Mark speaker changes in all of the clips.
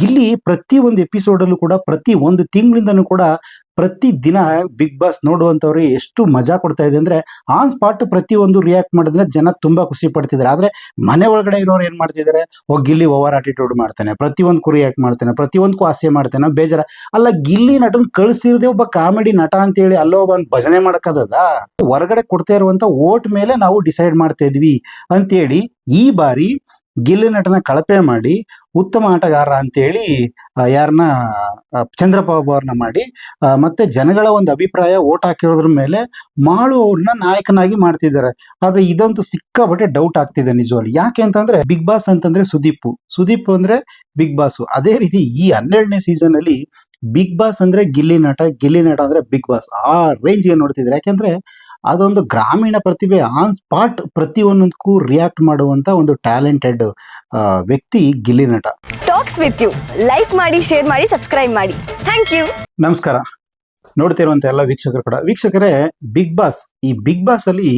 Speaker 1: ಗಿಲ್ಲಿ ಪ್ರತಿ ಒಂದು ಎಪಿಸೋಡಲ್ಲೂ ಕೂಡ, ಪ್ರತಿ ಒಂದು ತಿಂಗಳಿಂದನೂ ಕೂಡ, ಪ್ರತಿ ದಿನ ಬಿಗ್ ಬಾಸ್ ನೋಡುವಂಥವ್ರಿಗೆ ಎಷ್ಟು ಮಜಾ ಕೊಡ್ತಾ ಇದೆ ಅಂದ್ರೆ ಆನ್ ಸ್ಪಾಟ್ ಪ್ರತಿ ಒಂದು ರಿಯಾಕ್ಟ್ ಮಾಡಿದ್ರೆ ಜನ ತುಂಬಾ ಖುಷಿ ಪಡ್ತಿದ್ದಾರೆ. ಆದ್ರೆ ಮನೆ ಒಳಗಡೆ ಇರೋರು ಏನ್ ಮಾಡ್ತಿದ್ದಾರೆ? ಓ, ಗಿಲ್ಲಿ ಓವರ್ ಆಟಿಟ್ಯೂಡ್ ಮಾಡ್ತಾನೆ ಪ್ರತಿಯೊಂದಕ್ಕೂ ರಿಯಾಕ್ಟ್ ಮಾಡ್ತಾನೆ ಪ್ರತಿಯೊಂದಕ್ಕೂ ಆಸೆ ಮಾಡ್ತಾನೆ, ಬೇಜಾರ. ಅಲ್ಲ, ಗಿಲ್ಲಿ ನಟನ್ ಕಳಿಸಿರದೆ ಒಬ್ಬ ಕಾಮಿಡಿ ನಟ ಅಂತೇಳಿ ಅಲ್ಲೋ ಒಬ್ಬ ಭಜನೆ ಮಾಡೋಕ್ಕದ ಹೊರಗಡೆ ಕೊಡ್ತಾ ಇರುವಂತ ಓಟ್ ಮೇಲೆ ನಾವು ಡಿಸೈಡ್ ಮಾಡ್ತಾ ಇದ್ವಿ ಅಂತೇಳಿ ಈ ಬಾರಿ ಗಿಲ್ಲಿ ನಟನ ಕಳಪೆ ಮಾಡಿ ಉತ್ತಮ ಆಟಗಾರ ಅಂತೇಳಿ ಹೇಳಿ ಯಾರನ್ನ ಚಂದ್ರಬಾಬು ಅವ್ರನ್ನ ಮಾಡಿ ಮತ್ತೆ ಜನಗಳ ಒಂದು ಅಭಿಪ್ರಾಯ ಓಟ್ ಹಾಕಿರೋದ್ರ ಮೇಲೆ ಮಾಳು ಅವ್ರನ್ನ ನಾಯಕನಾಗಿ ಮಾಡ್ತಿದ್ದಾರೆ. ಆದ್ರೆ ಇದಂತೂ ಸಿಕ್ಕಾಪಟ್ಟೆ ಡೌಟ್ ಆಗ್ತಿದೆ ನಿಜವಲ್ಲಿ ಯಾಕೆ ಅಂತಂದ್ರೆ ಬಿಗ್ ಬಾಸ್ ಅಂತಂದ್ರೆ ಸುದೀಪ್. ಸುದೀಪ್ ಅಂದ್ರೆ ಬಿಗ್ ಬಾಸ್ ಅದೇ ರೀತಿ ಈ ಹನ್ನೆರಡನೇ ಸೀಸನ್ ಅಲ್ಲಿ ಬಿಗ್ ಬಾಸ್ ಅಂದ್ರೆ ಗಿಲ್ಲಿ ನಟ ಗಿಲ್ಲಿ ನಟ ಅಂದ್ರೆ ಬಿಗ್ ಬಾಸ್ ಆ ರೇಂಜ್ ರೇಂಜ್ಗೆ ನೋಡ್ತಿದ್ರೆ ಯಾಕೆಂದ್ರೆ ಅದೊಂದು ಗ್ರಾಮೀಣ ಪ್ರತಿಭೆ ಆನ್ ಸ್ಪಾಟ್ ಪ್ರತಿಯೊಂದಕ್ಕೂ ರಿಯಾಕ್ಟ್ ಮಾಡುವಂತ ಒಂದು ಟ್ಯಾಲೆಂಟೆಡ್ ವ್ಯಕ್ತಿ Gilli Nata.
Speaker 2: Talks with you like ಮಾಡಿ ಶೇರ್ ಮಾಡಿ ಸಬ್ಸ್ಕ್ರೈಬ್ ಮಾಡಿ. ಥ್ಯಾಂಕ್ ಯು
Speaker 1: ನಮಸ್ಕಾರ. ನೋಡ್ತಿರುವಂತ ಎಲ್ಲ ವೀಕ್ಷಕರು ಕೂಡ. ವೀಕ್ಷಕರೇ ಬಿಗ್ ಬಾಸ್ ಈ ಬಿಗ್ ಬಾಸ್ ಅಲ್ಲಿ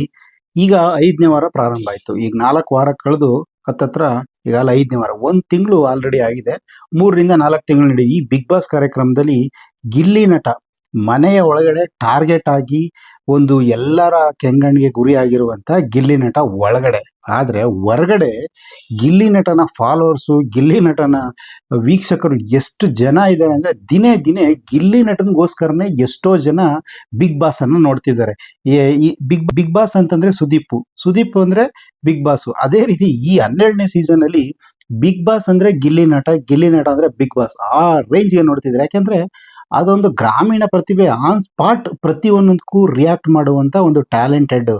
Speaker 1: ಈಗ ಐದನೇ ವಾರ ಪ್ರಾರಂಭ ಆಯ್ತು. ಈಗ ನಾಲ್ಕು ವಾರ ಕಳೆದು ಹತ್ತತ್ರ ಈಗ ಅಲ್ಲಿ ಐದನೇ ವಾರ. ಒಂದ್ ತಿಂಗಳು ಆಲ್ರೆಡಿ ಆಗಿದೆ. ಮೂರರಿಂದ ನಾಲ್ಕು ತಿಂಗಳು ನಡಿ ಈ ಬಿಗ್ ಬಾಸ್ ಕಾರ್ಯಕ್ರಮದಲ್ಲಿ ಗಿಲ್ಲಿ ನಟ ಮನೆಯ ಒಳಗಡೆ ಟಾರ್ಗೆಟ್ ಆಗಿ ಒಂದು ಎಲ್ಲರ ಕೆಂಗಣ್ಣಿಗೆ ಗುರಿ ಆಗಿರುವಂತ ಗಿಲ್ಲಿ ನಟ ಒಳಗಡೆ. ಆದ್ರೆ ಹೊರಗಡೆ ಗಿಲ್ಲಿ ನಟನ ಫಾಲೋವರ್ಸು ಗಿಲ್ಲಿ ನಟನ ವೀಕ್ಷಕರು ಎಷ್ಟು ಜನ ಇದ್ದಾರೆ ಅಂದ್ರೆ ದಿನೇ ದಿನೇ ಗಿಲ್ಲಿ ನಟನ್ಗೋಸ್ಕರನೇ ಎಷ್ಟೋ ಜನ ಬಿಗ್ ಬಾಸ್ ಅನ್ನ ನೋಡ್ತಿದ್ದಾರೆ. ಈ- ಬಿಗ್ ಬಿಗ್ ಬಾಸ್ ಅಂತಂದ್ರೆ ಸುದೀಪ್. ಸುದೀಪ್ ಅಂದ್ರೆ ಬಿಗ್ ಬಾಸ್ ಅದೇ ರೀತಿ ಈ ಹನ್ನೆರಡನೇ ಸೀಸನ್ ಅಲ್ಲಿ ಬಿಗ್ ಬಾಸ್ ಅಂದ್ರೆ ಗಿಲ್ಲಿ ನಟ ಗಿಲ್ಲಿ ನಟ ಅಂದ್ರೆ ಬಿಗ್ ಬಾಸ್ ಆ ರೇಂಜ್ಗೆ ನೋಡ್ತಿದ್ದಾರೆ. ಯಾಕೆಂದ್ರೆ ಅದೊಂದು ಗ್ರಾಮೀಣ ಪ್ರತಿಭೆ ಆನ್ ಸ್ಪಾಟ್ ಪ್ರತಿಯೊಂದಕ್ಕೂ ರಿಯಾಕ್ಟ್ ಮಾಡುವಂತ ಒಂದು ಟ್ಯಾಲೆಂಟೆಡ್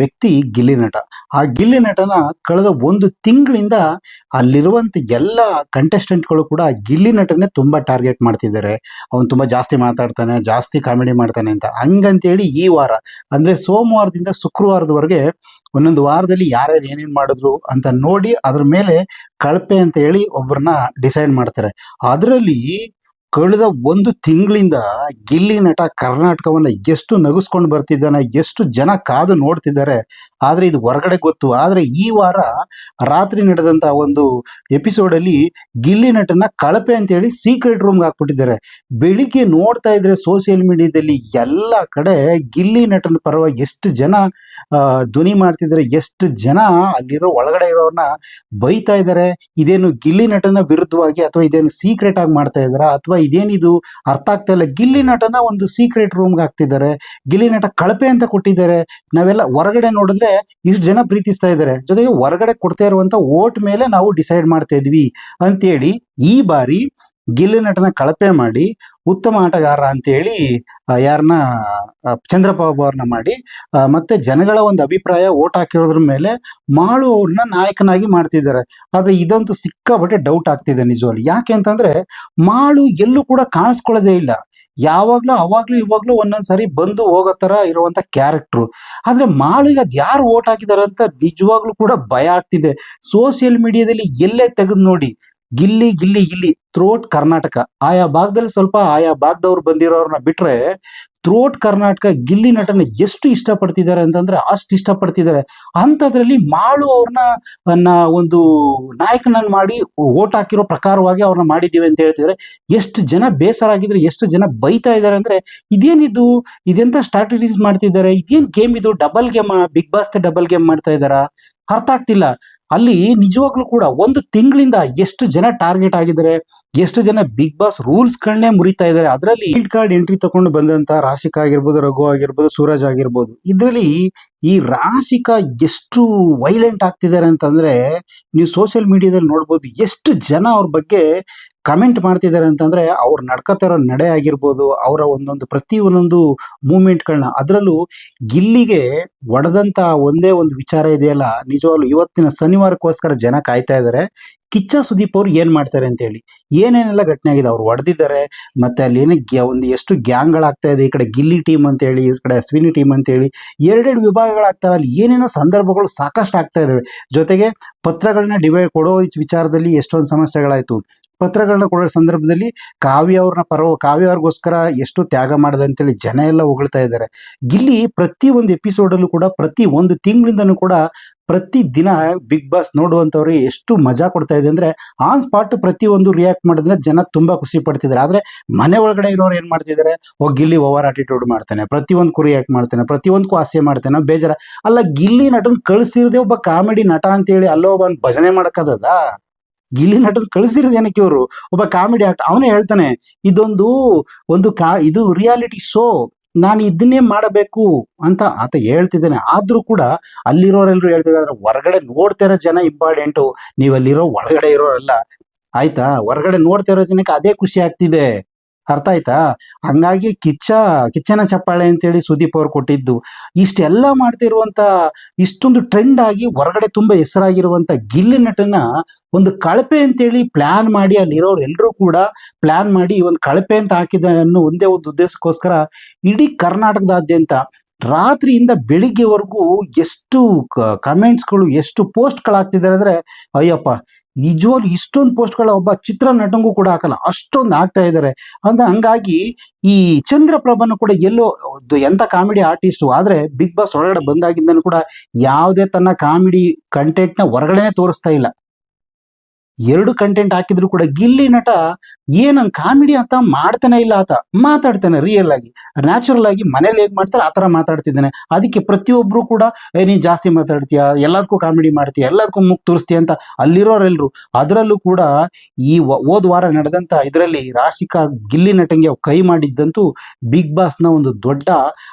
Speaker 1: ವ್ಯಕ್ತಿ ಗಿಲ್ಲಿ ನಟ. ಆ ಗಿಲ್ಲಿ ನಟನ ಕಳೆದ ಒಂದು ತಿಂಗಳಿಂದ ಅಲ್ಲಿರುವಂತ ಎಲ್ಲ ಕಂಟೆಸ್ಟೆಂಟ್ಗಳು ಕೂಡ ಗಿಲ್ಲಿ ನಟನೆ ತುಂಬಾ ಟಾರ್ಗೆಟ್ ಮಾಡ್ತಿದ್ದಾರೆ. ಅವನು ತುಂಬಾ ಜಾಸ್ತಿ ಮಾತಾಡ್ತಾನೆ, ಜಾಸ್ತಿ ಕಾಮಿಡಿ ಮಾಡ್ತಾನೆ ಅಂತ. ಹಂಗಂತೇಳಿ ಈ ವಾರ, ಅಂದ್ರೆ ಸೋಮವಾರದಿಂದ ಶುಕ್ರವಾರದವರೆಗೆ ಒಂದೊಂದು ವಾರದಲ್ಲಿ ಯಾರ್ಯಾರು ಏನೇನು ಮಾಡಿದ್ರು ಅಂತ ನೋಡಿ ಅದ್ರ ಮೇಲೆ ಕಳಪೆ ಅಂತ ಹೇಳಿ ಒಬ್ಬರನ್ನ ಡಿಸೈಡ್ ಮಾಡ್ತಾರೆ. ಅದರಲ್ಲಿ ಕಳೆದ ಒಂದು ತಿಂಗಳಿಂದ ಗಿಲ್ಲಿ ನಟ ಕರ್ನಾಟಕವನ್ನ ಎಷ್ಟು ನಗಿಸ್ಕೊಂಡು ಬರ್ತಿದ್ದಾನೆ, ಎಷ್ಟು ಜನ ಕಾದು ನೋಡ್ತಿದ್ದಾರೆ, ಆದ್ರೆ ಇದು ಹೊರಗಡೆ ಗೊತ್ತು. ಆದ್ರೆ ಈ ವಾರ ರಾತ್ರಿ ನಡೆದಂಥ ಒಂದು ಎಪಿಸೋಡ್ ಅಲ್ಲಿ ಗಿಲ್ಲಿ ನಟನ ಕಳಪೆ ಅಂತ ಹೇಳಿ ಸೀಕ್ರೆಟ್ ರೂಮ್ಗೆ ಹಾಕ್ಬಿಟ್ಟಿದ್ದಾರೆ. ಬೆಳಿಗ್ಗೆ ನೋಡ್ತಾ ಇದ್ರೆ ಸೋಷಿಯಲ್ ಮೀಡಿಯಾದಲ್ಲಿ ಎಲ್ಲ ಕಡೆ ಗಿಲ್ಲಿ ನಟನ ಪರವಾಗಿ ಎಷ್ಟು ಜನ ಧ್ವನಿ ಮಾಡ್ತಿದ್ದಾರೆ, ಎಷ್ಟು ಜನ ಅಲ್ಲಿರೋ ಒಳಗಡೆ ಇರೋರನ್ನ ಬೈತಾ ಇದ್ದಾರೆ. ಇದೇನು ಗಿಲ್ಲಿ ನಟನ ವಿರುದ್ಧವಾಗಿ ಅಥವಾ ಇದೇನು ಸೀಕ್ರೆಟ್ ಆಗಿ ಮಾಡ್ತಾ ಇದ್ದಾರಾ ಅಥವಾ ಇದೇನಿದು? ಅರ್ಥ ಆಗ್ತಾ ಇಲ್ಲ. ಗಿಲ್ಲಿ ನಟನ ಒಂದು ಸೀಕ್ರೆಟ್ ರೂಮ್ಗೆ ಹಾಕ್ತಿದ್ದಾರೆ. ಗಿಲ್ಲಿ ನಟ ಕಳಪೆ ಅಂತ ಕೊಟ್ಟಿದ್ದಾರೆ. ನಾವೆಲ್ಲ ಹೊರಗಡೆ ನೋಡಿದ್ರೆ ಇಷ್ಟು ಜನ ಪ್ರೀತಿಸ್ತಾ ಇದ್ದಾರೆ. ಜೊತೆಗೆ ಹೊರಗಡೆ ಕೊಡ್ತಾ ಇರುವಂತ ಓಟ್ ಮೇಲೆ ನಾವು ಡಿಸೈಡ್ ಮಾಡ್ತಾ ಇದ್ವಿ. ಅಂತೇಳಿ ಈ ಬಾರಿ ಗಿಲ್ಲಿ ನಟನ ಕಳಪೆ ಮಾಡಿ ಉತ್ತಮ ಆಟಗಾರ ಅಂತೇಳಿ ಹೇಳಿ ಯಾರನ್ನ ಚಂದ್ರಬಾಬು ಅವ್ರನ್ನ ಮಾಡಿ ಮತ್ತೆ ಜನಗಳ ಒಂದು ಅಭಿಪ್ರಾಯ ಓಟ್ ಹಾಕಿರೋದ್ರ ಮೇಲೆ ಮಾಳು ಅವ್ರನ್ನ ನಾಯಕನಾಗಿ ಮಾಡ್ತಿದ್ದಾರೆ. ಆದ್ರೆ ಇದಂತೂ ಸಿಕ್ಕಾಬಟ್ಟೆ ಡೌಟ್ ಆಗ್ತಿದೆ ನಿಜವಲ್ಲಿ ಯಾಕೆ ಅಂತಂದ್ರೆ ಮಾಳು ಎಲ್ಲೂ ಕೂಡ ಕಾಣಿಸ್ಕೊಳ್ಳೋದೇ ಇಲ್ಲ. ಯಾವಾಗ್ಲೂ, ಅವಾಗ್ಲೂ, ಇವಾಗ್ಲೂ ಒಂದೊಂದ್ಸರಿ ಬಂದು ಹೋಗೋ ತರ ಇರುವಂತ ಕ್ಯಾರೆಕ್ಟ್ರು ಆದ್ರೆ ಮಾಳಿಗೆ ಅದ್ ಯಾರು ಓಟ್ ಹಾಕಿದಾರೆ ಅಂತ ನಿಜವಾಗ್ಲೂ ಕೂಡ ಭಯ ಆಗ್ತಿದೆ. ಸೋಷಿಯಲ್ ಮೀಡಿಯಾದಲ್ಲಿ ಎಲ್ಲೇ ತೆಗೆದು ನೋಡಿ ಗಿಲ್ಲಿ ಗಿಲ್ಲಿ ಗಿಲ್ಲಿ, ಥ್ರೋಟ್ ಕರ್ನಾಟಕ. ಆಯಾ ಭಾಗದಲ್ಲಿ ಸ್ವಲ್ಪ ಆಯಾ ಭಾಗದವ್ರು ಬಂದಿರೋರ್ನ ಬಿಟ್ರೆ ಥ್ರೋಟ್ ಕರ್ನಾಟಕ ಗಿಲ್ಲಿ ನಟನ ಎಷ್ಟು ಇಷ್ಟಪಡ್ತಿದ್ದಾರೆ ಅಂತಂದ್ರೆ ಅಷ್ಟು ಇಷ್ಟಪಡ್ತಿದ್ದಾರೆ. ಅಂಥದ್ರಲ್ಲಿ ಮಾಳು ಅವ್ರನ್ನ ಒಂದು ನಾಯಕನನ್ನ ಮಾಡಿ ಓಟ್ ಹಾಕಿರೋ ಪ್ರಕಾರವಾಗಿ ಅವ್ರನ್ನ ಮಾಡಿದ್ದೀವಿ ಅಂತ ಹೇಳ್ತಿದ್ರೆ ಎಷ್ಟು ಜನ ಬೇಸರ ಆಗಿದ್ರೆ, ಎಷ್ಟು ಜನ ಬೈತಾ ಇದ್ದಾರೆ ಅಂದ್ರೆ ಇದೇನಿದು? ಇದೆಂತ ಸ್ಟ್ರಾಟಜೀಸ್ ಮಾಡ್ತಿದ್ದಾರೆ? ಇದೇನ್ ಗೇಮ್ ಇದು? Double game, Bigg Boss double game ಮಾಡ್ತಾ ಇದ್ದಾರಾ? ಅರ್ಥ ಆಗ್ತಿಲ್ಲ. ಅಲ್ಲಿ ನಿಜವಾಗ್ಲೂ ಕೂಡ ಒಂದು ತಿಂಗಳಿಂದ ಎಷ್ಟು ಜನ ಟಾರ್ಗೆಟ್ ಆಗಿದ್ದಾರೆ, ಎಷ್ಟು ಜನ ಬಿಗ್ ಬಾಸ್ ರೂಲ್ಸ್ ಗಳನ್ನೇ ಮುರಿತಾ ಇದ್ದಾರೆ, ಅದರಲ್ಲಿ ಈಲ್ಡ್ ಕಾರ್ಡ್ ಎಂಟ್ರಿ ತಗೊಂಡು ಬಂದಂತ ರಾಶಿಕಾ ಆಗಿರ್ಬೋದು, ರಘು ಆಗಿರ್ಬೋದು, ಸೂರಜ್ ಆಗಿರ್ಬೋದು, ಇದರಲ್ಲಿ ಈ ರಾಶಿಕಾ ಎಷ್ಟು ವೈಲೆಂಟ್ ಆಗ್ತಿದ್ದಾರೆ ಅಂತಂದ್ರೆ ನೀವು ಸೋಷಿಯಲ್ ಮೀಡಿಯಾದಲ್ಲಿ ನೋಡ್ಬೋದು ಎಷ್ಟು ಜನ ಅವ್ರ ಬಗ್ಗೆ ಕಮೆಂಟ್ ಮಾಡ್ತಿದ್ದಾರೆ ಅಂತಂದ್ರೆ ಅವ್ರು ನಡ್ಕೋತಿರೋ ನಡೆ ಆಗಿರ್ಬೋದು, ಅವರ ಒಂದೊಂದು ಪ್ರತಿ ಒಂದೊಂದು ಮೂಮೆಂಟ್ಗಳನ್ನ ಅದರಲ್ಲೂ ಗಿಲ್ಲಿಗೆ ಒಡೆದಂತ ಒಂದೇ ಒಂದು ವಿಚಾರ ಇದೆಯಲ್ಲ, ನಿಜವಾಗ್ಲು ಇವತ್ತಿನ ಶನಿವಾರಕ್ಕೋಸ್ಕರ ಜನ ಕಾಯ್ತಾ ಇದ್ದಾರೆ ಕಿಚ್ಚ ಸುದೀಪ್ ಅವ್ರು ಏನ್ ಮಾಡ್ತಾರೆ ಅಂತ ಹೇಳಿ. ಏನೇನೆಲ್ಲ ಘಟನೆ ಆಗಿದೆ, ಅವ್ರು ಹೊಡೆದಿದ್ದಾರೆ ಮತ್ತೆ ಅಲ್ಲಿ ಏನೇ ಒಂದು ಎಷ್ಟು ಗ್ಯಾಂಗ್ಗಳಾಗ್ತಾ ಇದೆ ಈ ಕಡೆ ಗಿಲ್ಲಿ ಟೀಮ್ ಅಂತ ಹೇಳಿ, ಈ ಕಡೆ ಅಶ್ವಿನಿ ಟೀಮ್ ಅಂತ ಹೇಳಿ, ಎರಡೆರಡು ವಿಭಾಗಗಳಾಗ್ತಾವೆ ಅಲ್ಲಿ ಏನೇನೋ ಸಂದರ್ಭಗಳು ಸಾಕಷ್ಟು ಆಗ್ತಾ ಇದಾವೆ. ಜೊತೆಗೆ ಪತ್ರಗಳನ್ನ ಡಿವೈಡ್ ಕೊಡೋ ವಿಚಾರದಲ್ಲಿ ಎಷ್ಟೊಂದು ಸಮಸ್ಯೆಗಳಾಯ್ತು. ಪತ್ರಗಳನ್ನ ಕೊಡೋ ಸಂದರ್ಭದಲ್ಲಿ ಕಾವ್ಯ ಅವ್ರನ್ನ ಪರ, ಕಾವ್ಯ ಅವ್ರಿಗೋಸ್ಕರ ಎಷ್ಟು ತ್ಯಾಗ ಮಾಡಿದೆ ಅಂತೇಳಿ ಜನ ಎಲ್ಲ ಹೊಗಳ್ತಾ ಇದ್ದಾರೆ. ಗಿಲ್ಲಿ ಪ್ರತಿ ಒಂದು ಎಪಿಸೋಡಲ್ಲೂ ಕೂಡ, ಪ್ರತಿ ಒಂದು ತಿಂಗಳಿಂದನೂ ಕೂಡ, ಪ್ರತಿ ದಿನ ಬಿಗ್ ಬಾಸ್ ನೋಡುವಂಥವ್ರಿಗೆ ಎಷ್ಟು ಮಜಾ ಕೊಡ್ತಾ ಇದೆ ಅಂದ್ರೆ ಆನ್ ಸ್ಪಾಟ್ ಪ್ರತಿ ಒಂದು ರಿಯಾಕ್ಟ್ ಮಾಡಿದ್ರೆ ಜನ ತುಂಬಾ ಖುಷಿ ಪಡ್ತಿದ್ದಾರೆ. ಆದ್ರೆ ಮನೆ ಒಳಗಡೆ ಇರೋರು ಏನ್ ಮಾಡ್ತಿದ್ದಾರೆ? ಓ ಗಿಲ್ಲಿ ಓವರ್ ಆಟಿಟ್ಯೂಡ್ ಮಾಡ್ತಾನೆ ಪ್ರತಿಯೊಂದಕ್ಕೂ ರಿಯಾಕ್ಟ್ ಮಾಡ್ತಾನೆ ಪ್ರತಿಯೊಂದಕ್ಕೂ ಹಾಸ್ಯ ಮಾಡ್ತಾನೆ ಬೇಜಾರ. ಅಲ್ಲ, ಗಿಲ್ಲಿ ನಟನ್ ಕಳಿಸಿರದೆ ಒಬ್ಬ ಕಾಮಿಡಿ ನಟ ಅಂತೇಳಿ ಅಲ್ಲೋ ಒಬ್ಬ ಭಜನೆ ಮಾಡಕ್ಕದ ಗಿಲ್ಲಿ ನಟರು ಕಳಿಸಿರೋದು ಏನಕ್ಕೆ ಇವರು? ಒಬ್ಬ ಕಾಮಿಡಿ ಆಕ್ಟ್ ಅವನೇ ಹೇಳ್ತಾನೆ, ಇದೊಂದು, ಒಂದು ಕಾ, ಇದು ರಿಯಾಲಿಟಿ ಶೋ ನಾನು ಇದನ್ನೇ ಮಾಡಬೇಕು ಅಂತ ಆತ ಹೇಳ್ತಿದ್ದಾನೆ. ಆದ್ರೂ ಕೂಡ ಅಲ್ಲಿರೋರೆಲ್ಲರೂ ಹೇಳ್ತಿದ್ದಾರೆ ಹೊರಗಡೆ ನೋಡ್ತಾ ಇರೋ ಜನ ಇಂಪಾರ್ಟೆಂಟು ನೀವು ಅಲ್ಲಿರೋ ಒಳಗಡೆ ಇರೋರಲ್ಲ, ಆಯ್ತಾ? ಹೊರಗಡೆ ನೋಡ್ತಾ ಇರೋ ಜನಕ್ಕೆ ಅದೇ ಖುಷಿ ಆಗ್ತಿದೆ. ಅರ್ಥ ಆಯ್ತಾ? ಹಂಗಾಗಿ ಕಿಚ್ಚ, ಕಿಚ್ಚನ ಚಪ್ಪಾಳೆ ಅಂತೇಳಿ ಸುದೀಪ್ ಅವರು ಕೊಟ್ಟಿದ್ದು. ಇಷ್ಟೆಲ್ಲ ಮಾಡ್ತಿರುವಂತ, ಇಷ್ಟೊಂದು ಟ್ರೆಂಡ್ ಆಗಿ ಹೊರಗಡೆ ತುಂಬಾ ಹೆಸರಾಗಿರುವಂತ ಗಿಲ್ಲಿ ನಟನ ಒಂದು ಕಳಪೆ ಅಂತೇಳಿ ಪ್ಲಾನ್ ಮಾಡಿ ಅಲ್ಲಿರೋರು ಎಲ್ಲರೂ ಕೂಡ ಪ್ಲಾನ್ ಮಾಡಿ ಒಂದು ಕಳಪೆ ಅಂತ ಹಾಕಿದ ಅನ್ನೋ ಒಂದೇ ಒಂದು ಉದ್ದೇಶಕ್ಕೋಸ್ಕರ ಇಡೀ ಕರ್ನಾಟಕದಾದ್ಯಂತ ರಾತ್ರಿಯಿಂದ ಬೆಳಿಗ್ಗೆವರೆಗೂ ಎಷ್ಟು ಕಮೆಂಟ್ಸ್ಗಳು ಎಷ್ಟು ಪೋಸ್ಟ್ಗಳಾಗ್ತಿದ್ದಾರೆ ಅಂದ್ರೆ, ಅಯ್ಯಪ್ಪ ನಿಜವಾಗ್ಲು ಇಷ್ಟೊಂದು ಪೋಸ್ಟ್ಗಳ ಒಬ್ಬ ಚಿತ್ರ ನಟಂಗೂ ಕೂಡ ಹಾಕಲ್ಲ, ಅಷ್ಟೊಂದು ಆಗ್ತಾ ಇದ್ದಾರೆ ಅಂತ ಹಂಗಾಗಿ ಈ ಚಂದ್ರಪ್ರಭನು ಕೂಡ ಎಲ್ಲೋ ಎಂತ ಕಾಮಿಡಿ ಆರ್ಟಿಸ್ಟು, ಆದ್ರೆ ಬಿಗ್ ಬಾಸ್ ಒಳಗಡೆ ಬಂದಾಗಿಂದನೂ ಕೂಡ ಯಾವುದೇ ತನ್ನ ಕಾಮಿಡಿ ಕಂಟೆಂಟ್ನ ಹೊರಗಡೆನೆ ತೋರಿಸ್ತಾ ಇಲ್ಲ. ಎರಡು ಕಂಟೆಂಟ್ ಹಾಕಿದ್ರು ಕೂಡ ಗಿಲ್ಲಿ ನಟ ಏನಂಗ್ ಕಾಮಿಡಿ ಅಂತ ಮಾಡ್ತಾನೆ ಇಲ್ಲ ಆತ, ಮಾತಾಡ್ತಾನೆ ರಿಯಲ್ ಆಗಿ. ನ್ಯಾಚುರಲ್ ಆಗಿ ಮನೇಲಿ ಹೇಗ್ ಮಾಡ್ತಾರೆ ಆ ತರ ಮಾತಾಡ್ತಿದ್ದಾನೆ. ಅದಕ್ಕೆ ಪ್ರತಿಯೊಬ್ರು ಕೂಡ, ಏ, ನೀನ್ ಜಾಸ್ತಿ ಮಾತಾಡ್ತೀಯ? ಎಲ್ಲದಕ್ಕೂ ಕಾಮಿಡಿ ಮಾಡ್ತೀಯ? ಎಲ್ಲದಕ್ಕೂ ಮುಕ್ ತೋರಿಸ್ತೀಯ? ಅಂತ ಅಲ್ಲಿರೋರೆಲ್ರು. ಅದರಲ್ಲೂ ಕೂಡ ಈ ಹೋದ್ ವಾರ ನಡೆದಂತ ಇದರಲ್ಲಿ ರಾಶಿಕಾ ಗಿಲ್ಲಿ ನಟಂಗೆ ಕೈ ಮಾಡಿದ್ದಂತೂ ಬಿಗ್ ಬಾಸ್ನ ಒಂದು ದೊಡ್ಡ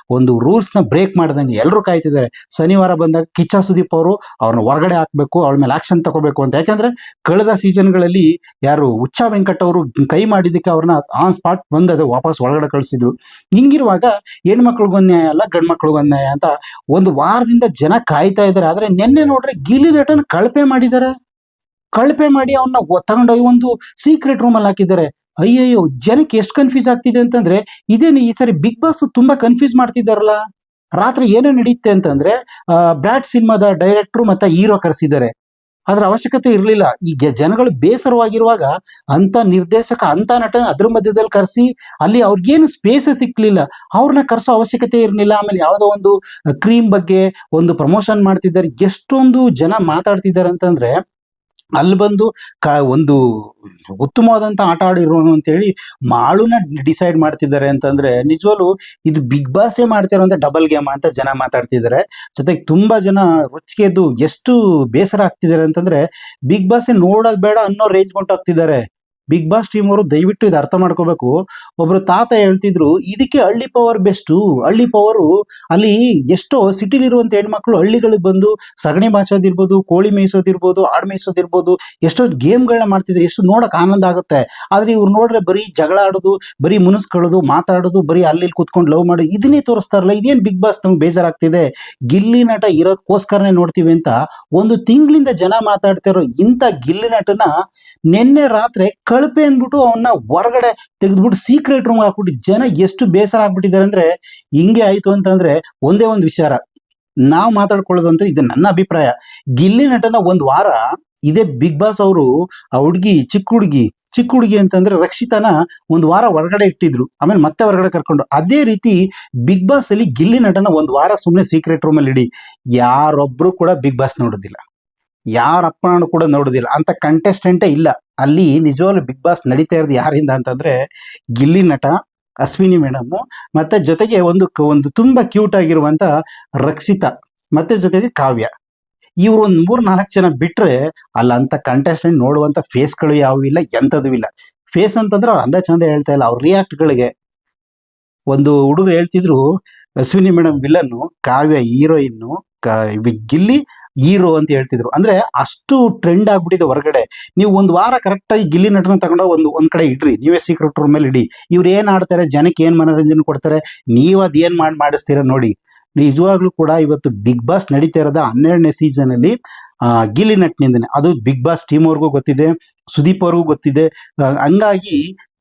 Speaker 1: ಒಂದು ರೂಲ್ಸ್ನ ಬ್ರೇಕ್ ಮಾಡ್ದಂಗೆ ಎಲ್ಲರೂ ಕಾಯ್ತಿದ್ದಾರೆ. ಶನಿವಾರ ಬಂದಾಗ ಕಿಚ್ಚ ಸುದೀಪ್ ಅವರು ಅವ್ರನ್ನ ಹೊರಗಡೆ ಹಾಕ್ಬೇಕು ಅವಳ ಮೇಲೆ ಆಕ್ಷನ್ ತಗೋಬೇಕು ಅಂತ. ಯಾಕಂದ್ರೆ ಕಳೆದ ಸೀಸನ್ಗಳಲ್ಲಿ ಯಾರು ಉಚ್ಚ ವೆಂಕಟ್ ಅವರು ಕೈ ಮಾಡಿದ್ದಕ್ಕೆ ಅವ್ರನ್ನ ಆನ್ ಸ್ಪಾಟ್ ಬಂದು ಅದು ವಾಪಸ್ ಒಳಗಡೆ ಕಳಿಸಿದ್ರು. ಹಿಂಗಿರುವಾಗ ಹೆಣ್ಮಕ್ಳಿಗೂ ಅನ್ಯಾಯ ಅಲ್ಲ ಗಂಡ್ ಮಕ್ಳಿಗೂ ಅನ್ಯಾಯ ಅಂತ ಒಂದು ವಾರದಿಂದ ಜನ ಕಾಯ್ತಾ ಇದ್ದಾರೆ. ಆದ್ರೆ ನಿನ್ನೆ ನೋಡ್ರೆ ಗಿಲಿ ರೇಟನ್ ಕಳಪೆ ಮಾಡಿದ್ದಾರೆ ಕಳಪೆ ಮಾಡಿ ಅವನ್ನ ತಗೊಂಡೋಗಿ ಒಂದು ಸೀಕ್ರೆಟ್ ರೂಮ್ ಅಲ್ಲಿ ಹಾಕಿದ್ದಾರೆ. ಅಯ್ಯಯ್ಯೋ, ಜನಕ್ಕೆ ಎಷ್ಟು ಕನ್ಫ್ಯೂಸ್ ಆಗ್ತಿದೆ ಅಂತಂದ್ರೆ ಇದೇನು ಈ ಸರಿ ಬಿಗ್ ಬಾಸ್ ತುಂಬಾ ಕನ್ಫ್ಯೂಸ್ ಮಾಡ್ತಿದ್ದಾರಲ್ಲ. ರಾತ್ರಿ ಏನು ನಡೀತೆ ಅಂತಂದ್ರೆ ಬ್ರಾಡ್ ಸಿನಿಮಾದ ಡೈರೆಕ್ಟ್ರು ಮತ್ತೆ ಹೀರೋ ಕರೆಸಿದ್ದಾರೆ. ಅದ್ರ ಅವಶ್ಯಕತೆ ಇರಲಿಲ್ಲ. ಈ ಜನಗಳು ಬೇಸರವಾಗಿರುವಾಗ ಅಂತ ನಿರ್ದೇಶಕ, ಅಂತ ನಟನ ಅದ್ರ ಮಧ್ಯದಲ್ಲಿ ಕರೆಸಿ ಅಲ್ಲಿ ಅವ್ರಿಗೇನು ಸ್ಪೇಸ್ ಸಿಕ್ಲಿಲ್ಲ. ಅವ್ರನ್ನ ಕರೆಸೋ ಅವಶ್ಯಕತೆ ಇರಲಿಲ್ಲ. ಆಮೇಲೆ ಯಾವುದೋ ಒಂದು ಕ್ರೀಮ್ ಬಗ್ಗೆ ಒಂದು ಪ್ರಮೋಷನ್ ಮಾಡ್ತಿದ್ದಾರೆ. ಎಷ್ಟೊಂದು ಜನ ಮಾತಾಡ್ತಿದ್ದಾರೆ ಅಂತಂದ್ರೆ ಅಲ್ಲಿ ಬಂದು ಕ ಒಂದು ಉತ್ತಮವಾದಂಥ ಆಟ ಆಡಿರೋನು ಅಂತೇಳಿ ಮಾಳುನ ಡಿಸೈಡ್ ಮಾಡ್ತಿದ್ದಾರೆ ಅಂತಂದರೆ ನಿಜವಾಗ್ಲು ಇದು ಬಿಗ್ ಬಾಸೇ ಅಂತ ಡಬಲ್ ಗೇಮ್ ಅಂತ ಜನ ಮಾತಾಡ್ತಿದ್ದಾರೆ. ಜೊತೆಗೆ ತುಂಬಾ ಜನ ರೊಚ್ಚಿಗೆದ್ದು ಎಷ್ಟು ಬೇಸರ ಆಗ್ತಿದ್ದಾರೆ ಅಂತಂದ್ರೆ ಬಿಗ್ ಬಾಸ್ ನೋಡೋದು ಬೇಡ ಅನ್ನೋ ರೇಂಜ್ ಹೊಂಟೋಗ್ತಿದ್ದಾರೆ ಬಿಗ್ ಬಾಸ್ ಟೀಮ್ ಅವರು ದಯವಿಟ್ಟು ಇದು ಅರ್ಥ ಮಾಡ್ಕೋಬೇಕು. ಒಬ್ರು ತಾತ ಹೇಳ್ತಿದ್ರು, ಇದಕ್ಕೆ ಹಳ್ಳಿ ಪವರ್ ಬೆಸ್ಟು ಹಳ್ಳಿ ಪವರು ಅಲ್ಲಿ ಎಷ್ಟೋ ಸಿಟಿಲಿರುವಂತ ಹೆಣ್ಮಕ್ಳು ಹಳ್ಳಿಗಳಿಗೆ ಬಂದು ಸಗಣಿ ಬಾಚೋದಿರ್ಬೋದು ಕೋಳಿ ಮೇಯಿಸೋದಿರ್ಬೋದು ಆಡ್ ಮೇಯಿಸೋದಿರ್ಬೋದು ಎಷ್ಟೋ ಗೇಮ್ಗಳನ್ನ ಮಾಡ್ತಿದ್ರು, ಎಷ್ಟು ನೋಡಕ್ ಆನಂದ ಆಗುತ್ತೆ. ಆದ್ರೆ ಇವ್ರು ನೋಡ್ರೆ ಬರೀ ಜಗಳ ಆಡೋದು, ಬರೀ ಮುನಿಸ್ಕೊಳ್ಳೋದು ಮಾತಾಡೋದು, ಬರೀ ಅಲ್ಲಿ ಕೂತ್ಕೊಂಡು ಲವ್ ಮಾಡಿ, ಇದನ್ನೇ ತೋರಿಸ್ತಾರಲ್ಲ ಇದೇನ್ ಬಿಗ್ ಬಾಸ್ ನಮ್ಗೆ ಬೇಜಾರಾಗ್ತಿದೆ? ಗಿಲ್ಲಿ ನಟ ಇರೋದಕ್ಕೋಸ್ಕರನೇ ನೋಡ್ತೀವಿ ಅಂತ ಒಂದು ತಿಂಗಳಿಂದ ಜನ ಮಾತಾಡ್ತಿರೋ ಇಂಥ ಗಿಲ್ಲಿ ನಟನ ನಿನ್ನೆ ರಾತ್ರಿ ಕಳಪೆ ಅಂದ್ಬಿಟ್ಟು ಅವನ್ನ ಹೊರಗಡೆ ತೆಗೆದ್ಬಿಟ್ಟು ಸೀಕ್ರೆಟ್ ರೂಮ್ ಹಾಕ್ಬಿಟ್ಟು ಜನ ಎಷ್ಟು ಬೇಸರ ಆಗ್ಬಿಟ್ಟಿದ್ದಾರೆ ಅಂದ್ರೆ ಹಿಂಗೆ ಆಯ್ತು ಅಂತಂದ್ರೆ ಒಂದೇ ಒಂದು ವಿಚಾರ. ನಾವು ಮಾತಾಡ್ಕೊಳ್ಳೋದು ಅಂತ ಇದು ನನ್ನ ಅಭಿಪ್ರಾಯ. ಗಿಲ್ಲಿ ನಟನ ಒಂದ್ ವಾರ ಇದೇ ಬಿಗ್ ಬಾಸ್ ಅವರು, ಆ ಹುಡುಗಿ, ಚಿಕ್ಕ ಹುಡುಗಿ ಚಿಕ್ಕ ಹುಡುಗಿ ಅಂತಂದ್ರೆ ರಕ್ಷಿತನ ಒಂದು ವಾರ ಹೊರಗಡೆ ಇಟ್ಟಿದ್ರು. ಆಮೇಲೆ ಮತ್ತೆ ಹೊರಗಡೆ ಕರ್ಕೊಂಡು. ಅದೇ ರೀತಿ ಬಿಗ್ ಬಾಸ್ ಅಲ್ಲಿ ಗಿಲ್ಲಿ ನಟನ ಒಂದು ವಾರ ಸುಮ್ಮನೆ ಸೀಕ್ರೆಟ್ ರೂಮ್ ಅಲ್ಲಿ ಇಡಿ. ಯಾರೊಬ್ರು ಕೂಡ ಬಿಗ್ ಬಾಸ್ ನೋಡೋದಿಲ್ಲ. ಯಾರ ಕೂಡ ನೋಡೋದಿಲ್ಲ. ಅಂತ ಕಂಟೆಸ್ಟೆಂಟೇ ಇಲ್ಲ. ಅಲ್ಲಿ ನಿಜವಾಗ್ಲೂ ಬಿಗ್ ಬಾಸ್ ನಡೀತಾ ಇರೋದು ಯಾರಿಂದ ಅಂತಂದ್ರೆ ಗಿಲ್ಲಿ ನಟ, ಅಶ್ವಿನಿ ಮೇಡಮ್ ಮತ್ತೆ ಜೊತೆಗೆ ಒಂದು ಒಂದು ತುಂಬಾ ಕ್ಯೂಟ್ ಆಗಿರುವಂತ ರಕ್ಷಿತಾ ಮತ್ತೆ ಜೊತೆಗೆ ಕಾವ್ಯ. ಇವ್ರು ಒಂದ್ ಮೂರ್ ನಾಲ್ಕು ಜನ ಬಿಟ್ರೆ ಅಲ್ಲ ಅಂತ ಕಂಟೆಸ್ಟೆಂಟ್ ನೋಡುವಂತ ಫೇಸ್ಗಳು ಯಾವು ಇಲ್ಲ, ಎಂಥದ್ದು ಇಲ್ಲ. ಫೇಸ್ ಅಂತಂದ್ರೆ ಅವ್ರು ಅಂದ ಚಂದ ಹೇಳ್ತಾ ಇಲ್ಲ, ಅವ್ರ ರಿಯಾಕ್ಟ್ಗಳಿಗೆ ಒಂದು ಹುಡುಗ ಹೇಳ್ತಿದ್ರು, Ashwini madam villain Kavya heroine Gilli hero ಅಂತ ಹೇಳ್ತಿದ್ರು. ಅಂದ್ರೆ ಅಷ್ಟು ಟ್ರೆಂಡ್ ಆಗ್ಬಿಟ್ಟಿದೆ ಹೊರಗಡೆ. ನೀವು ಒಂದು ವಾರ ಕರೆಕ್ಟ್ ಆಗಿ ಗಿಲ್ಲಿ ನಟನ ತಗೊಂಡು ಒಂದು, ಒಂದ್ ಕಡೆ ಇಡ್ರಿ. ನೀವೇ ಸೀಕ್ರೆಟ್ ರೂಮ್ ಮೇಲೆ ಇಡಿ. ಇವ್ರು ಏನ್ ಆಡ್ತಾರೆ, ಜನಕ್ಕೆ ಏನ್ ಮನೋರಂಜನೆ ಕೊಡ್ತಾರೆ, ನೀವು ಅದೇನ್ ಮಾಡಿ, ಮಾಡಿಸ್ತೀರ ನೋಡಿ. ನಿಜವಾಗ್ಲೂ ಕೂಡ ಇವತ್ತು ಬಿಗ್ ಬಾಸ್ ನಡೀತಾ ಇರೋದ ಹನ್ನೆರಡನೇ ಸೀಸನ್ ಅಲ್ಲಿ. ಗಿಲ್ಲಿ ನಟ್ನಿಂದನೇ ಅದು ಬಿಗ್ ಬಾಸ್ ಟೀಮ್ ಅವ್ರಿಗೂ ಗೊತ್ತಿದೆ, ಸುದೀಪ್ ಅವ್ರಿಗೂ ಗೊತ್ತಿದೆ. ಹಂಗಾಗಿ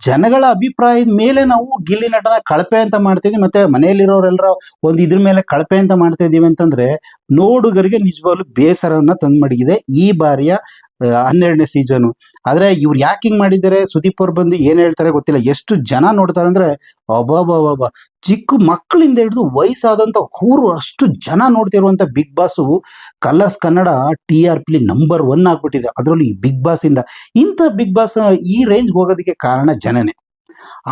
Speaker 1: ಜನಗಳ ಅಭಿಪ್ರಾಯದ ಮೇಲೆ ನಾವು ಗಿಲ್ಲಿ ನಟನ ಕಳಪೆ ಅಂತ ಮಾಡ್ತಿದ್ವಿ ಮತ್ತೆ ಮನೆಯಲ್ಲಿರೋರೆಲ್ಲರ ಒಂದು ಇದ್ರ ಮೇಲೆ ಕಳಪೆ ಅಂತ ಮಾಡ್ತಾ ಇದೀವಿ ಅಂತಂದ್ರೆ ನೋಡುಗರಿಗೆ ನಿಜವಾಗ್ಲು ಬೇಸರವನ್ನ ತಂದು ಮಡಗಿದೆ ಈ ಬಾರಿಯ ಹನ್ನೆರಡನೇ ಸೀಸನು. ಆದ್ರೆ ಇವ್ರು ಯಾಕೆ ಹಿಂಗ್ ಮಾಡಿದ್ದಾರೆ? ಸುದೀಪ್ ಅವ್ರು ಬಂದು ಏನ್ ಹೇಳ್ತಾರೆ ಗೊತ್ತಿಲ್ಲ. ಎಷ್ಟು ಜನ ನೋಡ್ತಾರೆ ಅಂದ್ರೆ ಅಬ್ಬಬ್ಬಬ್ಬ ಚಿಕ್ಕ ಮಕ್ಕಳಿಂದ ಹಿಡಿದು ವಯಸ್ಸಾದಂತ ಊರು ಅಷ್ಟು ಜನ ನೋಡ್ತಿರುವಂತ Bigg Boss Colors Kannada T R P number one ಆಗ್ಬಿಟ್ಟಿದೆ. ಅದರಲ್ಲಿ ಬಿಗ್ ಬಾಸ್ ಇಂದ ಇಂಥ ಬಿಗ್ ಬಾಸ್ ಈ ರೇಂಜ್ ಹೋಗೋದಕ್ಕೆ ಕಾರಣ ಜನನೇ.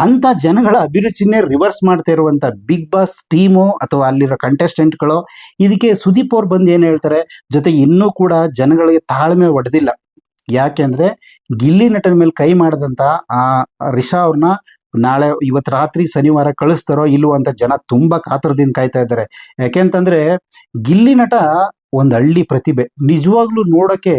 Speaker 1: ಅಂತ ಜನಗಳ ಅಭಿರುಚಿನೇ ರಿವರ್ಸ್ ಮಾಡ್ತಾ ಇರುವಂತ ಬಿಗ್ ಬಾಸ್ ಟೀಮು ಅಥವಾ ಅಲ್ಲಿರೋ ಕಂಟೆಸ್ಟೆಂಟ್ಗಳು ಇದಕ್ಕೆ ಸುದೀಪ್ ಅವ್ರು ಬಂದು ಏನು ಹೇಳ್ತಾರೆ? ಜೊತೆಗೆ ಇನ್ನೂ ಕೂಡ ಜನಗಳಿಗೆ ತಾಳ್ಮೆ ಒಡೆದಿಲ್ಲ. ಯಾಕೆಂದ್ರೆ ಗಿಲ್ಲಿ ನಟನ ಮೇಲೆ ಕೈ ಮಾಡಿದಂಥ ಆ ರಿಷಾ ಅವ್ರನ್ನ ನಾಳೆ ಇವತ್ತು ರಾತ್ರಿ ಶನಿವಾರ ಕಳಿಸ್ತಾರೋ ಇಲ್ವೋ ಅಂತ ಜನ ತುಂಬಾ ಕಾತರದಿಂದ ಕಾಯ್ತಾ ಇದ್ದಾರೆ. ಯಾಕೆಂತಂದ್ರೆ ಗಿಲ್ಲಿ ನಟ ಒಂದು ಹಳ್ಳಿ ಪ್ರತಿಭೆ. ನಿಜವಾಗ್ಲೂ ನೋಡಕ್ಕೆ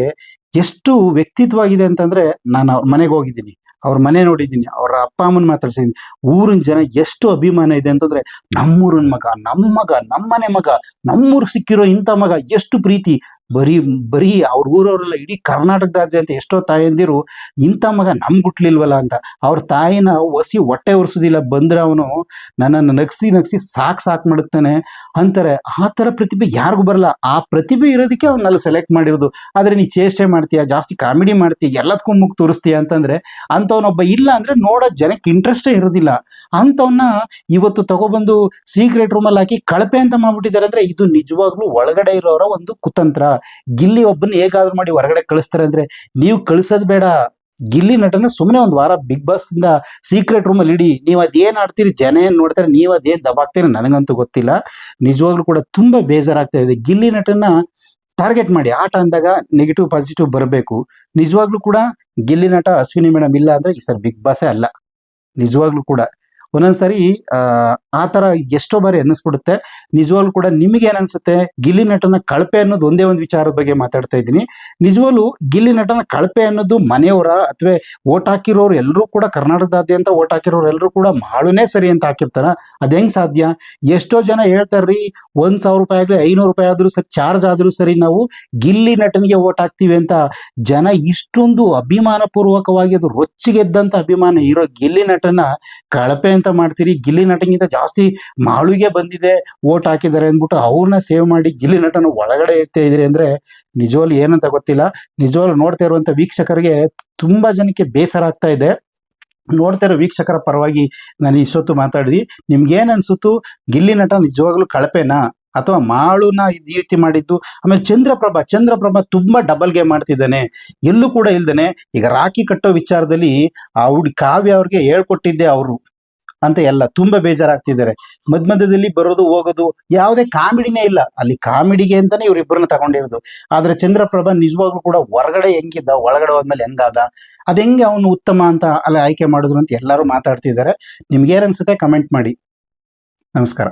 Speaker 1: ಎಷ್ಟು ವ್ಯಕ್ತಿತ್ವವಾಗಿದೆ ಅಂತಂದ್ರೆ ನಾನು ಅವ್ರ ಮನೆಗೆ ಹೋಗಿದ್ದೀನಿ. ಅವ್ರ ಮನೆ ನೋಡಿದ್ದೀನಿ. ಅವ್ರ ಅಪ್ಪ ಅಮ್ಮನ ಮಾತಾಡ್ಸಿದ್ದೀನಿ. ಊರಿನ ಜನ ಎಷ್ಟು ಅಭಿಮಾನ ಇದೆ ಅಂತಂದ್ರೆ ನಮ್ಮೂರಿನ ಮಗ ನಮ್ಮ ಮಗ, ನಮ್ಮನೆ ಮಗ, ನಮ್ಮೂರಿಗೆ ಸಿಕ್ಕಿರೋ ಇಂಥ ಮಗ ಎಷ್ಟು ಪ್ರೀತಿ. ಬರೀ ಬರೀ ಅವ್ರ ಊರವರೆಲ್ಲ ಇಡೀ ಕರ್ನಾಟಕದಾದ್ಯಂತ ಎಷ್ಟೋ ತಾಯಂದಿರು ಇಂಥ ಮಗ ನಮ್ ಗುಟ್ಲಿಲ್ವಲ್ಲ ಅಂತ. ಅವ್ರ ತಾಯಿನ ಒಸಿ ಹೊಟ್ಟೆ ಒರೆಸೋದಿಲ್ಲ, ಬಂದ್ರೆ ಅವನು ನನ್ನನ್ನು ನಗ್ಸಿ ನಗ್ಸಿ ಸಾಕ್ ಸಾಕ್ ಮಾಡುತ್ತಾನೆ ಅಂತಾರೆ. ಆ ಥರ ಪ್ರತಿಭೆ ಯಾರಿಗೂ ಬರಲ್ಲ. ಆ ಪ್ರತಿಭೆ ಇರೋದಕ್ಕೆ ಅವನ್ನೆಲ್ಲ ಸೆಲೆಕ್ಟ್ ಮಾಡಿರೋದು. ಆದ್ರೆ ನೀ ಚೇಷ್ಟೆ ಮಾಡ್ತೀಯ, ಜಾಸ್ತಿ ಕಾಮಿಡಿ ಮಾಡ್ತೀಯ ಎಲ್ಲದಕ್ಕೂ ಮುಗ್ ತೋರಿಸ್ತೀಯ ಅಂತಂದರೆ ಅಂಥವನೊಬ್ಬ ಇಲ್ಲ ಅಂದರೆ ನೋಡೋ ಜನಕ್ಕೆ ಇಂಟ್ರೆಸ್ಟೇ ಇರೋದಿಲ್ಲ. ಅಂಥವನ್ನ ಇವತ್ತು ತಗೊಬಂದು ಸೀಕ್ರೆಟ್ ರೂಮಲ್ಲಿ ಹಾಕಿ ಕಳಪೆ ಅಂತ ಮಾಡ್ಬಿಟ್ಟಿದ್ದಾರೆ ಅಂದರೆ ಇದು ನಿಜವಾಗ್ಲೂ ಒಳಗಡೆ ಇರೋರ ಒಂದು ಕುತಂತ್ರ. ಗಿಲ್ಲಿ ಒಬ್ಬನ ಹೇಗಾದ್ರೂ ಮಾಡಿ ಹೊರಗಡೆ ಕಳಿಸ್ತಾರೆ ಅಂದ್ರೆ ನೀವು ಕಳಿಸೋದ್ ಬೇಡ. ಗಿಲ್ಲಿ ನಟನ ಸುಮ್ಮನೆ ಒಂದು ವಾರ ಬಿಗ್ ಬಾಸ್ ಇಂದ ಸೀಕ್ರೆಟ್ ರೂಮ್ ಅಲ್ಲಿ ಇಡಿ. ನೀವು ಅದೇನ್ ಆಡ್ತೀರಿ, ಜನ ಏನ್ ನೋಡ್ತಾರೆ, ನೀವು ಅದೇನ್ ದಬಾಕ್ತೀರಿ ನನಗಂತೂ ಗೊತ್ತಿಲ್ಲ. ನಿಜವಾಗ್ಲೂ ಕೂಡ ತುಂಬಾ ಬೇಜಾರಾಗ್ತಾ ಇದೆ. ಗಿಲ್ಲಿ ನಟನ ಟಾರ್ಗೆಟ್ ಮಾಡಿ. ಆಟ ಅಂದಾಗ ನೆಗೆಟಿವ್ ಪಾಸಿಟಿವ್ ಬರಬೇಕು. ನಿಜವಾಗ್ಲೂ ಕೂಡ ಗಿಲ್ಲಿ ನಟ ಅಶ್ವಿನಿ ಮೇಡಮ್ ಇಲ್ಲ ಅಂದ್ರೆ ಈ ಸರ್ ಬಿಗ್ ಬಾಸೇ ಅಲ್ಲ. ನಿಜವಾಗ್ಲೂ ಕೂಡ. ಒಂದೊಂದ್ಸರಿ, ಆ ತರ ಎಷ್ಟೋ ಬಾರಿ ಅನ್ನಿಸ್ಬಿಡುತ್ತೆ. ನಿಜವಾಗ್ಲೂ ಕೂಡ ನಿಮಗೆ ಏನ್ ಅನ್ಸುತ್ತೆ? ಗಿಲ್ಲಿ ನಟನ ಕಳಪೆ ಅನ್ನೋದು ಒಂದೇ ಒಂದು ವಿಚಾರದ ಬಗ್ಗೆ ಮಾತಾಡ್ತಾ ಇದ್ದೀನಿ. ನಿಜವಾಗ್ಲೂ ಗಿಲ್ಲಿ ನಟನ ಕಳಪೆ ಅನ್ನೋದು ಮನೆಯವರ ಅಥವಾ ಓಟ್ ಹಾಕಿರೋರು ಎಲ್ಲರೂ ಕೂಡ ಕರ್ನಾಟಕದಾದ್ಯಂತ ಓಟ್ ಹಾಕಿರೋರು ಎಲ್ಲರೂ ಕೂಡ ಮಾಳುನೇ ಸರಿ ಅಂತ ಹಾಕಿರ್ತಾರ. ಅದ್ ಹೆಂಗ್ ಸಾಧ್ಯ? ಎಷ್ಟೋ ಜನ ಹೇಳ್ತಾರ್ರಿ, ಒಂದ್ ಸಾವಿರ ರೂಪಾಯಿ ಆಗ್ಲಿ, ಐನೂರು ರೂಪಾಯಿ ಆದ್ರೂ ಸರಿ, ಚಾರ್ಜ್ ಆದ್ರೂ ಸರಿ ನಾವು ಗಿಲ್ಲಿ ನಟನಿಗೆ ಓಟ್ ಹಾಕ್ತಿವಿ ಅಂತ ಜನ ಇಷ್ಟೊಂದು ಅಭಿಮಾನ ಪೂರ್ವಕವಾಗಿ ಅದು ರೊಚ್ಚಿಗೆದ್ದಂತ ಅಭಿಮಾನ ಇರೋ ಗಿಲ್ಲಿ ನಟನ ಕಳಪೆ ಅಂತ ಮಾಡ್ತೀರಿ? ಗಿಲ್ಲಿ ನಟಗಿಂತ ಜಾಸ್ತಿ ಮಾಳುಗೆ ಬಂದಿದೆ, ಓಟ್ ಹಾಕಿದ್ದಾರೆ ಅಂದ್ಬಿಟ್ಟು ಅವ್ರನ್ನ ಸೇವ್ ಮಾಡಿ ಗಿಲ್ಲಿ ನಟನ ಒಳಗಡೆ ಇರ್ತಾ ಇದ್ರಿ ಅಂದ್ರೆ ನಿಜವಾಗ್ಲು ಏನಂತ ಗೊತ್ತಿಲ್ಲ. ನಿಜವಾಗ್ಲು ನೋಡ್ತಾ ಇರುವಂತ ವೀಕ್ಷಕರಿಗೆ ತುಂಬಾ ಜನಕ್ಕೆ ಬೇಸರ ಆಗ್ತಾ ಇದೆ. ನೋಡ್ತಾ ಇರೋ ವೀಕ್ಷಕರ ಪರವಾಗಿ ನಾನು ಇಷ್ಟೊತ್ತು ನಿಮ್ಗೆ ಏನ್ ಅನ್ಸುತ್ತು? ಗಿಲ್ಲಿ ನಟ ನಿಜವಾಗ್ಲೂ ಕಳಪೆನಾ? ಅಥವಾ ಮಾಳುನ ಈ ರೀತಿ ಮಾಡಿದ್ದು? ಆಮೇಲೆ ಚಂದ್ರಪ್ರಭಾ ಚಂದ್ರಪ್ರಭಾ ತುಂಬಾ ಡಬಲ್ ಗೇಮ್ ಮಾಡ್ತಿದ್ದಾನೆ. ಎಲ್ಲೂ ಕೂಡ ಇಲ್ದೇನೆ. ಈಗ ರಾಖಿ ಕಟ್ಟೋ ವಿಚಾರದಲ್ಲಿ ಆ ಹುಡುಗಿ ಕಾವ್ಯ ಅವ್ರಿಗೆ ಹೇಳ್ಕೊಟ್ಟಿದ್ದೆ ಅವರು. ಅಂತ ಎಲ್ಲ ತುಂಬಾ ಬೇಜಾರಾಗ್ತಿದ್ದಾರೆ. ಮಧ್ಯ ಮಧ್ಯದಲ್ಲಿ ಬರೋದು, ಹೋಗೋದು ಯಾವುದೇ ಕಾಮಿಡಿನೇ ಇಲ್ಲ. ಅಲ್ಲಿ ಕಾಮಿಡಿಗೆ ಅಂತಾನೆ ಇವ್ರಿಬ್ಬರನ್ನ ತಗೊಂಡಿರೋದು. ಆದ್ರೆ ಚಂದ್ರಪ್ರಭ ನಿಜವಾಗ್ಲೂ ಕೂಡ ಹೊರಗಡೆ ಹೆಂಗಿದ್ದ, ಒಳಗಡೆ ಹೋದ್ಮೇಲೆ ಹೆಂಗಾದ, ಅದ್ ಹೆಂಗೆ ಅವನು ಉತ್ತಮ ಅಂತ ಅಲ್ಲಿ ಆಯ್ಕೆ ಮಾಡಿದ್ರು ಅಂತ ಎಲ್ಲರೂ ಮಾತಾಡ್ತಿದ್ದಾರೆ. ನಿಮ್ಗೆ ಏನ್ ಅನ್ಸುತ್ತೆ? ಕಮೆಂಟ್ ಮಾಡಿ. ನಮಸ್ಕಾರ.